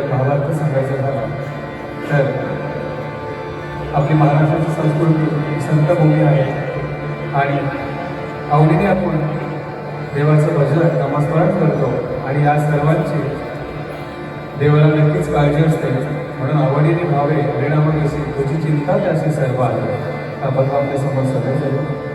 भावार्थ सांगायचं झालं तर आपली महाराष्ट्राची संस्कृती संतभूमी आहे. आणि आवडीने आपण देवाचं भजन नमस्मरण करतो. आणि या सर्वांची देवाला नक्कीच काळजी असते. म्हणून आवडीने भावे रेणामध्ये तुझी चिंता त्याशी सर्व आहे आपण आपल्यासमोर सगळे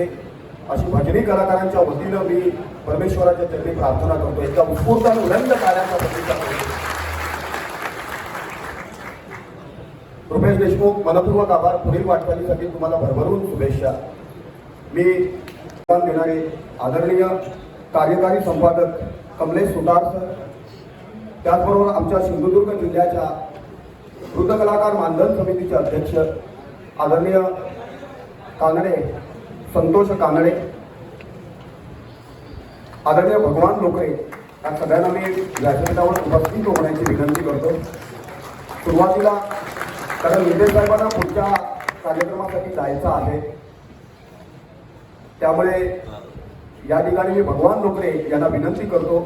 होते अशी भजनी कलाकारांच्या वतीनं मी परमेश्वराच्या चरणी प्रार्थना करतो. एका उत्स्फूर्त आणि उलंद कार्याचा करतो. रुपेश देशमुख मनपूर्वक आभार. पुढील वाटचालीसाठी तुम्हाला भरभरून शुभेच्छा. मी देणारे आदरणीय कार्यकारी संपादक कमलेश सुतार सर त्याचबरोबर आमच्या सिंधुदुर्ग जिल्ह्याच्या वृद्ध कलाकार मानधन समितीचे अध्यक्ष आदरणीय कांगडे संतोष कानडे. आदरणीय भगवान लोकरे या सगळ्यांना मी व्यासपीठावर उपस्थित होण्याची विनंती करतो. सुरुवातीला कारण विजय साहेबांना पुढच्या कार्यक्रमासाठी जायचं आहे. त्यामुळे या ठिकाणी मी भगवान लोकरे यांना विनंती करतो.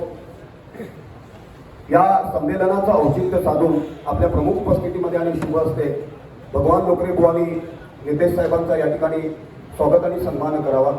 या संमेलनाचं औचित्य साधून आपल्या प्रमुख उपस्थितीमध्ये आणि शुभ असते भगवान लोकरे बुवानी नितेश साहेबांचा या ठिकाणी स्वागत आणि करावा।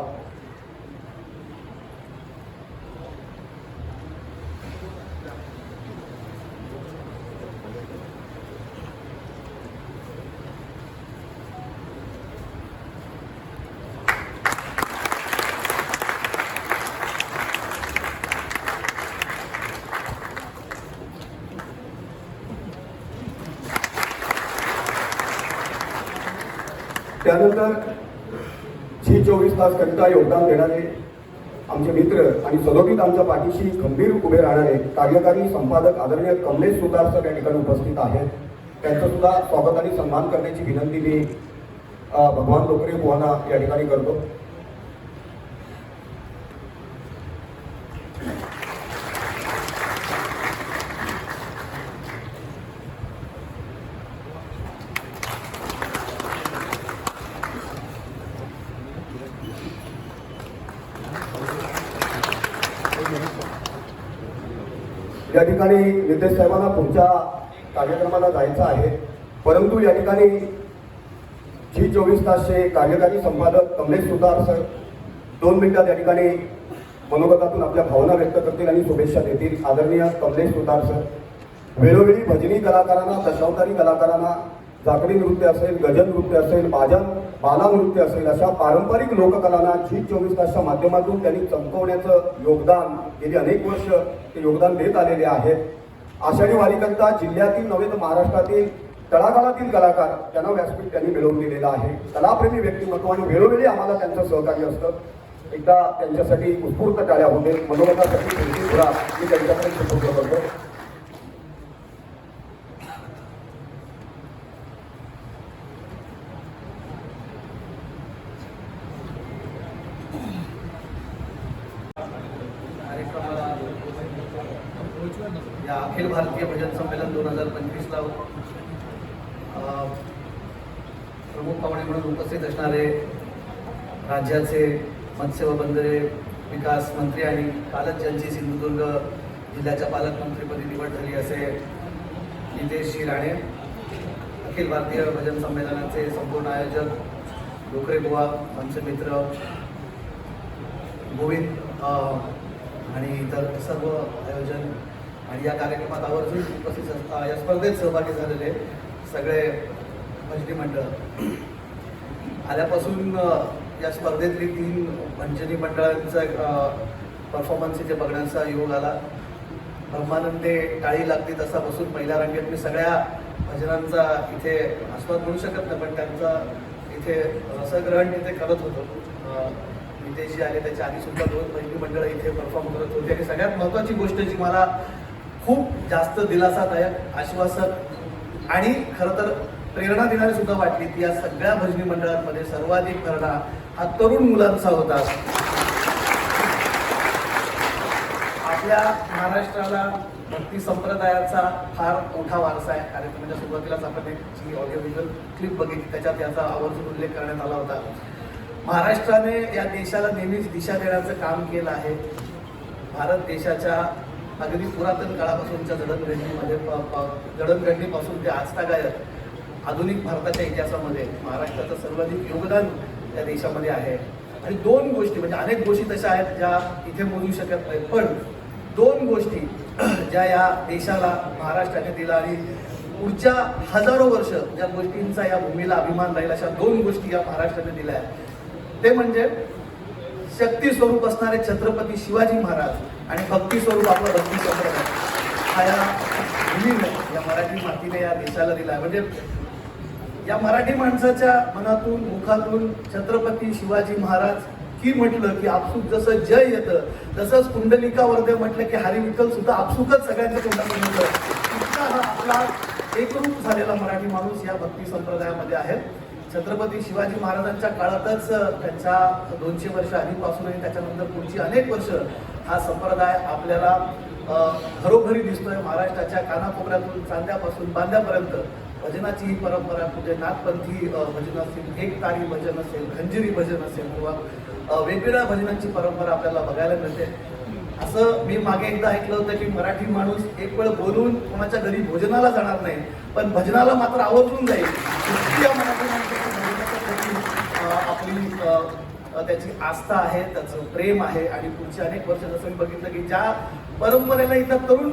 त्यानंतर चोवीस तास करिता योगदान देणारे आमचे मित्र आणि सदोदित आमच्या पाठीशी खंबीर उभे राहणारे कार्यकारी संपादक आदरणीय कमलेश सुतार सर या ठिकाणी उपस्थित आहेत. त्यांचं सुद्धा स्वागत आणि सन्मान करण्याची विनंती मी भगवान लोकरे मोहना या ठिकाणी करतो. या ठिकाणी नितेश साहेबांना पुढच्या कार्यक्रमाला जायचं आहे. परंतु या ठिकाणी जी चोवीस तासचे कार्यकारी संपादक कमलेश सुतार सर दोन मिनिटात या ठिकाणी मनोगतातून आपल्या भावना व्यक्त करतील आणि शुभेच्छा देतील. आदरणीय कमलेश सुतार सर वेळोवेळी भजनी कलाकारांना दशावतारी कलाकारांना झाकडी नृत्य असेल गजल नृत्य असेल बाजन बाला नृत्य असेल अशा पारंपरिक लोककलांना झी चोवीस तासच्या माध्यमातून त्यांनी चमकवण्याचं योगदान गेली अनेक वर्ष ते योगदान देत आलेले आहेत. आषाढी वारीकरता जिल्ह्यातील नव्हे तर महाराष्ट्रातील तळागाळातील कलाकार त्यांना व्यासपीठ त्यांनी मिळवून दिलेलं आहे. कलाप्रेमी व्यक्तिमत्व आणि वेळोवेळी आम्हाला त्यांचं सहकार्य असतं. एकदा त्यांच्यासाठी उत्स्फूर्त टाळ्या होते मनोगतासाठी त्यांची मी त्यांच्याकडे सुपूर्द करतो कार्यक्रमाला या अखिल भारतीय भजन संमेलन दोन हजार पंचवीसला प्रमुख पाहुणे म्हणून उपस्थित असणारे राज्याचे मत्स्य व बंदरे विकास मंत्री आणि कालच ज्यांची सिंधुदुर्ग जिल्ह्याच्या पालकमंत्रीपदी निवड झाली असे नितेश राणे अखिल भारतीय भजन संमेलनाचे संपूर्ण आयोजक डोकरे बुवा आमचे मित्र गोविंद आणि इतर सर्व आयोजन आणि या कार्यक्रमात आवर्जून उपस्थित असता या स्पर्धेत सहभागी झालेले सगळे भजनी मंडळ. आल्यापासून या स्पर्धेतली तीन भंजनी मंडळांचा परफॉर्मन्स इथे बघण्याचा योग आला. ब्रह्मानंदे टाळी लागते तसा बसून पहिल्या रांगेत मी सगळ्या भजनांचा इथे आस्वाद म्हणू शकत नाही पण त्यांचा इथे रसग्रहण इथे करत होतो. विदेशी आले त्याच्या आधी सुद्धा दोन पहिली मंडळं इथे परफॉर्म करत होती. आणि सगळ्यात महत्त्वाची गोष्ट जी मला खूप जास्त दिलासादायक आश्वासक आणि खरं तर प्रेरणा देणारी सुद्धा वाटली ती या सगळ्या भजनी मंडळांमध्ये सर्वाधिक प्रेरणा हा तरुण मुलांचा होता. आपल्या महाराष्ट्राला भक्ती संप्रदायाचा फार मोठा वारसा आहे. कार्यक्रमाच्या सुरुवातीलाच आपण एक जी ऑडिओ व्हिज्युअल क्लिप बघितली. त्याच्यात याचा आवर्जून उल्लेख करण्यात आला होता. महाराष्ट्राने या देशाला नेहमीच दिशा देण्याचं काम केलं आहे. भारत देशाच्या अगदी पुरातन काळापासूनच्या जडणघडणीमध्ये प- जडणघडणीपासून ते आजतागायत आधुनिक भारताच्या इतिहासामध्ये महाराष्ट्राचं सर्वाधिक योगदान या देशामध्ये आहे. आणि दोन गोष्टी म्हणजे अनेक गोष्टी तशा आहेत ज्या इथे बोलू शकत नाही. पण दोन गोष्टी ज्या या देशाला महाराष्ट्राने दिला आणि पुढच्या हजारो वर्ष ज्या गोष्टींचा या भूमीला अभिमान राहील अशा दोन गोष्टी या महाराष्ट्राने दिल्या आहेत. ते म्हणजे शक्ती स्वरूप असणारे छत्रपती शिवाजी महाराज आणि भक्ती स्वरूप आपलं भक्ती संप्रदाय हा या भूमीने या मराठी मातीने या देशाला दिला म्हणजे या मराठी माणसाच्या मनातून मुखातून छत्रपती शिवाजी महाराज की म्हटलं की आपसूक जसं जय येतं तसंच कुंडलिका वर्धे म्हटलं की हरी विठ्ठल सुद्धा आपसूकच सगळ्यांच्या तोंडातून येतं. इतका हा आपला एकरूप झालेला मराठी माणूस या भक्ती संप्रदायामध्ये आहे. छत्रपती शिवाजी महाराजांच्या काळातच त्यांच्या दोनशे वर्ष आधीपासून आणि त्याच्यानंतर पुढची अनेक वर्ष हा संप्रदाय आपल्याला अ, घरोघरी दिसतोय. महाराष्ट्राच्या कानाकोपऱ्यातून चांद्यापासून बांद्यापर्यंत भजनाची ही परंपरा कुठे नाथपंथी भजन असेल एक तारी भजन असेल खंजिरी भजन असेल किंवा वेगवेगळ्या भजनांची परंपरा आपल्याला बघायला मिळते. असं मी मागे एकदा ऐकलं होतं की मराठी माणूस एक वेळ बोलून कोणाच्या घरी भोजनाला जाणार नाही पण भजनाला मात्र आवर्जून जाईल. इतकी मराठी भजनाच्या आपली त्याची आस्था आहे त्याचं प्रेम आहे. आणि पुढचे अनेक वर्ष जसं मी बघितलं की ज्या परंपरेला इथला तरुण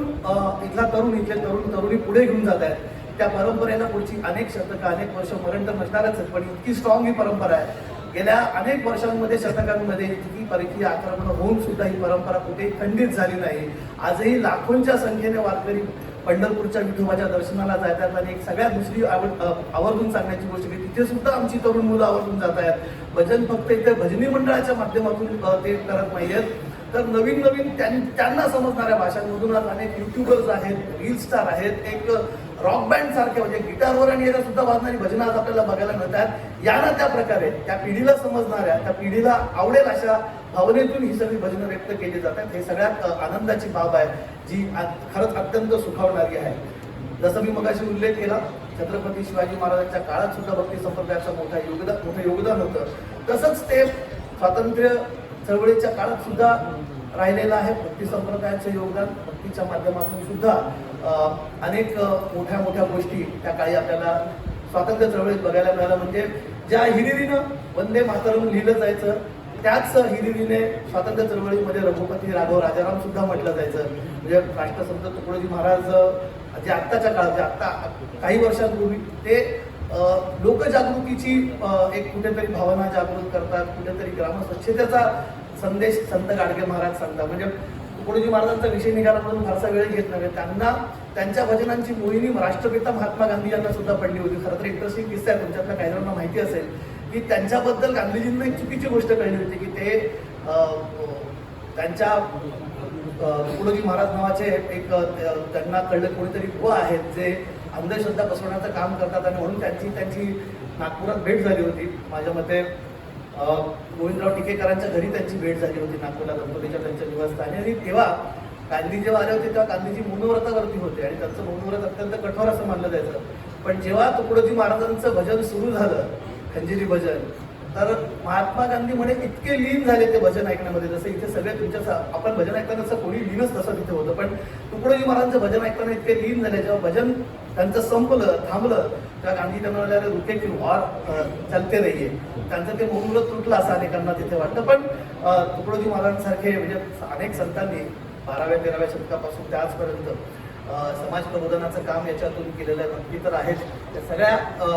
इथला तरुण इथले तरुण तरुणी पुढे घेऊन जात आहेत त्या परंपरेला पुढची अनेक शतकं अनेक वर्ष मरण तर नसणारच आहेत. पण इतकी स्ट्रॉंग ही परंपरा आहे. गेल्या अनेक वर्षांमध्ये शतकांमध्ये इतकी परकीय आक्रमण होऊन सुद्धा ही परंपरा कुठेही खंडित झाली नाही. आजही लाखोंच्या संख्येने वारकरी पंढरपूरच्या विठोबाच्या दर्शनाला जातात आणि एक सगळ्यात दुसरी आवड आवर्जून सांगण्याची गोष्ट की तिथे सुद्धा आमची तरुण मुलं आवर्जून जात आहेत. भजन फक्त इथे भजनी मंडळाच्या माध्यमातून ते करत नाहीयेत तर नवीन नवीन त्यां- त्यांना समजणाऱ्या भाषांमधून आज अनेक युट्यूबर्स आहेत रील स्टार आहेत एक रॉक बँड सारखे म्हणजे गिटारवर आणि याला सुद्धा वाजणारी भजनं आज आपल्याला बघायला मिळतात. या ना त्या प्रकारे त्या पिढीला समजणाऱ्या त्या पिढीला आवडेल अशा भावनेतून ही सगळी भजनं व्यक्त केली जातात. हे सगळ्यात आनंदाची बाब आहे जी आ- खरंच अत्यंत सुखावणारी आहे. जसं मी मगाशी उल्लेख केला छत्रपती शिवाजी महाराजांच्या काळात सुद्धा भक्ती संप्रदायाचं मोठा योगदान मोठं योगदान होतं. तसंच ते स्वातंत्र्य चळवळीच्या काळात सुद्धा राहिलेलं आहे. भक्ती संप्रदायाचं योगदान भक्तीच्या माध्यमातून सुद्धा. अनेक मोठ्या मोठ्या गोष्टी त्या काळी आपल्याला स्वातंत्र्य चळवळीत बघायला मिळालं म्हणजे ज्या हिरिरीनं वंदे मातरम लिहिलं जायचं त्याच हिरिरीने स्वातंत्र्य चळवळीमध्ये रघुपती राघव राजाराम सुद्धा म्हटलं जायचं. म्हणजे राष्ट्रसंत तुकडोजी महाराज जे आत्ताच्या काळात जे आत्ता काही वर्षांपूर्वी ते लोकजागृतीची एक कुठेतरी भावना जागृत करतात कुठेतरी ग्रामस्वच्छतेचा संदेश संत गाडगे महाराज सांगतात. म्हणजे गुरुजी महाराजांचा विषय निघाला म्हणून फारसा वेळ घेत नव्हे. त्यांना त्यांच्या भजनांची मोहिनी राष्ट्रपिता महात्मा गांधी यांना सुद्धा पडली होती. खरं तर इंटरेस्टिंग किस्सा आहे तुमच्यातल्या काही जणांना माहिती असेल की त्यांच्याबद्दल गांधीजींना एक चुकीची गोष्ट कळली होती की ते त्यांच्या अं, तुकडोजी महाराज नावाचे एक त्यांना कळलं कोणीतरी बुवा आहेत जे अंधश्रद्धा पसरवण्याचं काम करतात आणि म्हणून त्यांची त्यांची नागपुरात भेट झाली होती. माझ्या मते गोविंदराव टिकेकरांच्या घरी त्यांची भेट झाली होती नागपूरला गणपतीच्या त्यांच्या निवासस्थानी. आणि तेव्हा गांधी जेव्हा आले होते तेव्हा गांधीजी मौनव्रतावरती होते. आणि त्यांचं मौनव्रत अत्यंत कठोर असं मानलं जायचं. पण जेव्हा तुकडोजी महाराजांचं भजन सुरू झालं खंजिरी भजन तर महात्मा गांधी म्हणे इतके लीन झाले ते भजन ऐकण्यामध्ये. जसं इथे सगळे तुमच्या आपण भजन ऐकताना असं कोणी लीनच तसं तिथे होतं. पण तुकडोजी महाराजांचं भजन ऐकताना इतके लीन झाले. जेव्हा भजन त्यांचं संपलं थांबलं तेव्हा गांधी त्यांना म्हणाले रुके की वॉर अं, चलते नाहीये. त्यांचं ते मुहूर्त तुटलं असं अनेकांना तिथे वाटतं. पण तुकडोजी महाराजांसारखे म्हणजे अनेक संतांनी बाराव्या तेराव्या शतकापासून त्याचपर्यंत समाज प्रबोधनाचं काम याच्यातून केलेलं आहे. नक्की तर आहेच. त्या सगळ्या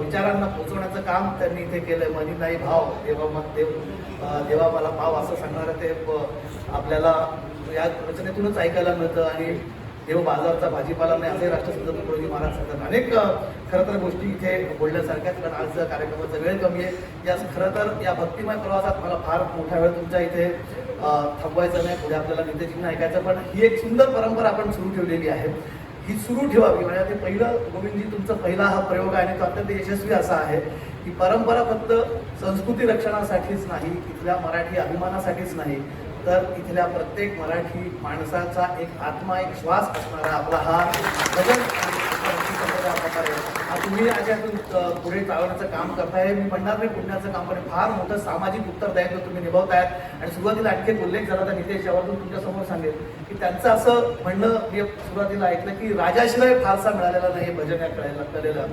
विचारांना पोचवण्याचं काम त्यांनी इथे केलंय. मनी नाही भाव देवा मग देव देवा मला भाव असं सांगणारं ते आपल्याला या रचनेतूनच ऐकायला मिळतं. आणि देव बाजारचा भाजीपाला नाही असे राष्ट्रसंत तुकडोजी महाराज सांगतात. अनेक खरं तर गोष्टी इथे बोलण्यासारख्याच कारण आज कार्यक्रमाचा वेळ कमी आहे. या खरं तर या भक्तिमय प्रवासात मला फार मोठा वेळ तुमच्या इथे थांबवायचा थांबवायचं नाही. पुढे आपल्याला नितेजींना ऐकायचं पण ही एक सुंदर परंपरा आपण सुरू ठेवलेली आहे. ही सुरू ठेवावी म्हणजे ते पहिलं गोविंदजी तुमचा पहिला हा प्रयोग आहे आणि तो अत्यंत यशस्वी असा आहे की परंपरा फक्त संस्कृती रक्षणासाठीच नाही इथल्या मराठी अभिमानासाठीच नाही तर इथल्या प्रत्येक मराठी माणसाचा एक आत्मा एक श्वास असणारा आपला हा भजन प्रकारे हा तुम्ही याच्यातून पुढे चालवण्याचं काम करताय. मी म्हणणार नाही पुण्याचं काम पण फार मोठं सामाजिक उत्तरदायित्व तुम्ही निभावतायत आणि सुरुवातीला आणखी उल्लेख झाला तर नितेश यावरून तुमच्यासमोर सांगेल की त्यांचं असं म्हणणं मी सुरुवातीला ऐकलं की राजाशिवाय फारसा मिळालेला नाही भजन या कळायला कळलेलं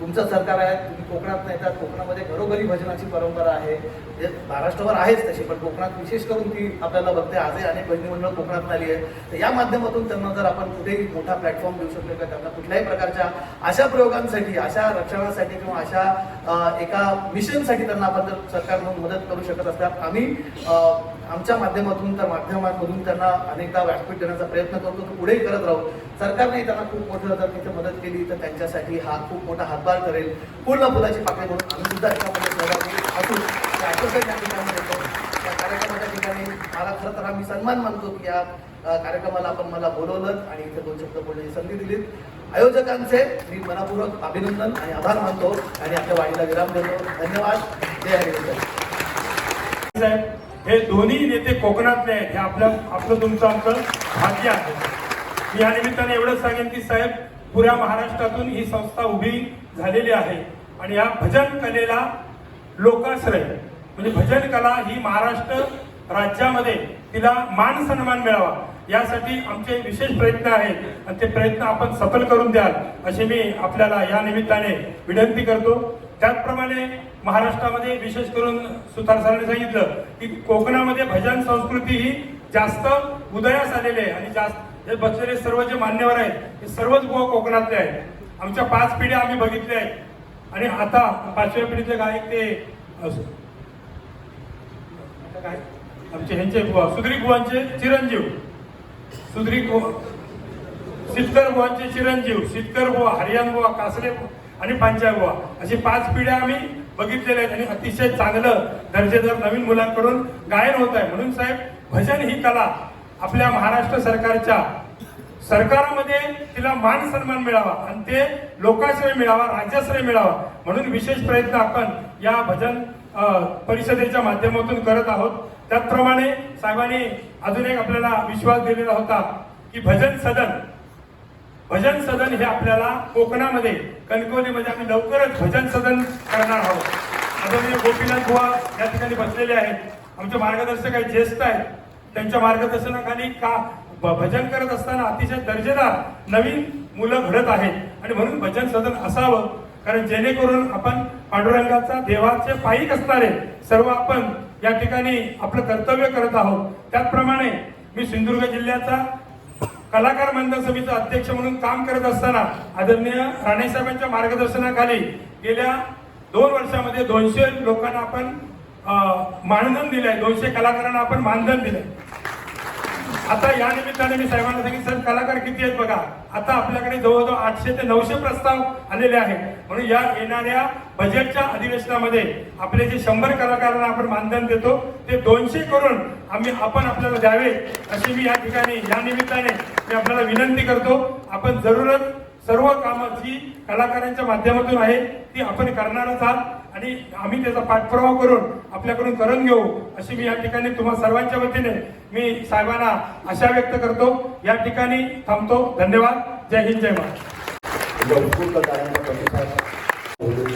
तुमचं सरकार आहे तुम्ही कोकणात नाही तर कोकणामध्ये घरोघरी भजनाची परंपरा आहे. जे महाराष्ट्रावर आहेच तशी पण कोकणात विशेष करून ती आपल्याला बघते. आजही अनेक भजनी मंडळ कोकणात आली आहे तर या माध्यमातून त्यांना जर आपण कुठेही मोठा प्लॅटफॉर्म देऊ शकलो का त्यांना कुठल्याही प्रकारच्या अशा प्रयोगांसाठी अशा रक्षणासाठी किंवा अशा एका मिशनसाठी त्यांना आपण जर सरकार म्हणून मदत करू शकत असतात. आम्ही आमच्या माध्यमातून त्या माध्यमांमधून त्यांना अनेकदा व्यासपीठ देण्याचा प्रयत्न करतो तो पुढेही करत राहू. सरकारने त्यांना खूप मोठं जर तिथे मदत केली तर त्यांच्यासाठी हा खूप मोठा हातभार करेल. पूर्ण फुलाची पाकळी म्हणून आम्ही सुद्धा त्यामध्ये सहभागी त्या या ठिकाणी कार्यक्रमाच्या ठिकाणी मला खरं तर आम्ही सन्मान मानतो की या कार्यक्रमाला आपण मला बोलवलं आणि इथे दोन शब्द बोलण्याची संधी दिलीत. आयोजकांचे मी मनापूर्वक अभिनंदन आणि आभार मानतो आणि आपल्या वाढीला विराम देतो. धन्यवाद. जय हरिवंश साहेब हे दोन्ही नेते कोकणातले आहेत. हे आपलं आपलं तुमचं आमचं भाग्य आहे. मी या निमित्ताने एवढंच सांगेन की साहेब पुऱ्या महाराष्ट्रातून ही संस्था उभी झालेली आहे. आणि या भजन कलेला लोकाश्रय म्हणजे भजन कला ही महाराष्ट्र राज्यामध्ये तिला मान सन्मान मिळावा. यासाठी आमचे विशेष प्रयत्न आहेत. आणि ते प्रयत्न आपण सफल करून द्याल असे मी आपल्याला या निमित्ताने विनंती करतो. त्याचप्रमाणे महाराष्ट्रामध्ये विशेष करून सुतार सरांनी सांगितलं की कोकणामध्ये भजन संस्कृती ही जास्त उदयास आलेली आहे. आणि जास्त हे बसलेले सर्व जे मान्यवर आहेत हे सर्वच गोवा कोकणातले आहेत. आमच्या पाच पिढ्या आम्ही बघितल्या आहेत. आणि आता पाचव्या पिढीचे गायक ते काय? आमचे ह्यांचे बुवा सुधरी बुवांचे चिरंजीव. सुधरी सितकर बुवांचे चिरंजीव सितकर बुवा हरियाण बुवा कासरे आणि पांचाळ बुवा. अशी पाच पिढ्या आम्ही बघितलेल्या आहेत आणि अतिशय चांगलं दर्जेदार नवीन मुलांकडून गायन होत आहे. म्हणून साहेब भजन ही कला आपल्या महाराष्ट्र सरकारच्या सरकारामध्ये तिला मान सन्मान मिळावा आणि ते लोकाश्रय मिळावा राज्याश्रय मिळावा. म्हणून विशेष प्रयत्न आपण या भजन परिषदेच्या माध्यमातून करत आहोत. त्याचप्रमाणे साहेबांनी अजून एक आपल्याला विश्वास दिलेला होता की भजन सदन भजन सदन हे आपल्याला कोकणामध्ये कणकवलीमध्ये आम्ही लवकरच भजन सदन करणार आहोत. आदरणीय गोपीनाथ बुवा या ठिकाणी बसलेले आहेत. आमचे मार्गदर्शक आहेत ज्येष्ठ आहेत. त्यांच्या मार्गदर्शनाखाली का भ- भजन करत असताना अतिशय दर्जेदार नवीन मुलं घडत आहेत. आणि म्हणून भजन सदन असावं. कारण जेणेकरून आपण पांडुरंगाचा देवाचे पायिक असणारे सर्व आपण या ठिकाणी आपलं कर्तव्य करत आहोत. त्याचप्रमाणे मी सिंधुदुर्ग जिल्ह्याचा कलाकार मंडळ समितीचा अध्यक्ष म्हणून काम करत असताना आदरणीय राणेसाहेबांच्या मार्गदर्शनाखाली गेल्या दोन वर्षामध्ये दोनशे लोकांना आपण मानधन दिलंय. दोनशे कलाकारांना आपण मानधन दिलंय. आता या निमित्ताने मी साहेबांना सांगितलं सर कलाकार किती आहेत बघा. आता आपल्याकडे जवळजवळ आठशे ते नऊशे प्रस्ताव आलेले आहेत. म्हणून या येणाऱ्या बजेटच्या अधिवेशनामध्ये आपले जे शंभर कलाकारांना आपण मानधन देतो ते दोनशे करून आम्ही आपण आपल्याला द्यावे अशी मी या ठिकाणी या निमित्ताने मी आपल्याला विनंती करतो. आपण जरूरच सर्व कामं जी कलाकारांच्या माध्यमातून आहे ती आपण करणारच आहात. आणि आम्ही त्याचा पाठपुरावा करून आपल्याकडून करून घेऊ अशी मी या ठिकाणी तुम्हा सर्वांच्या वतीने मी साहेबांना आशा व्यक्त करतो. या ठिकाणी थांबतो. धन्यवाद. जय हिंद जय महाराष्ट्र. तुमच्या आपल्याला कार्यांचा प्रतिसाद होऊ दे.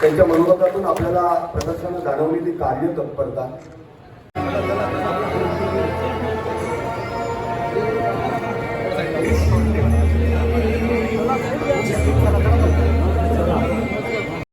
त्यांच्या मनोगतातून आपल्याला जाणवलेली Gracias.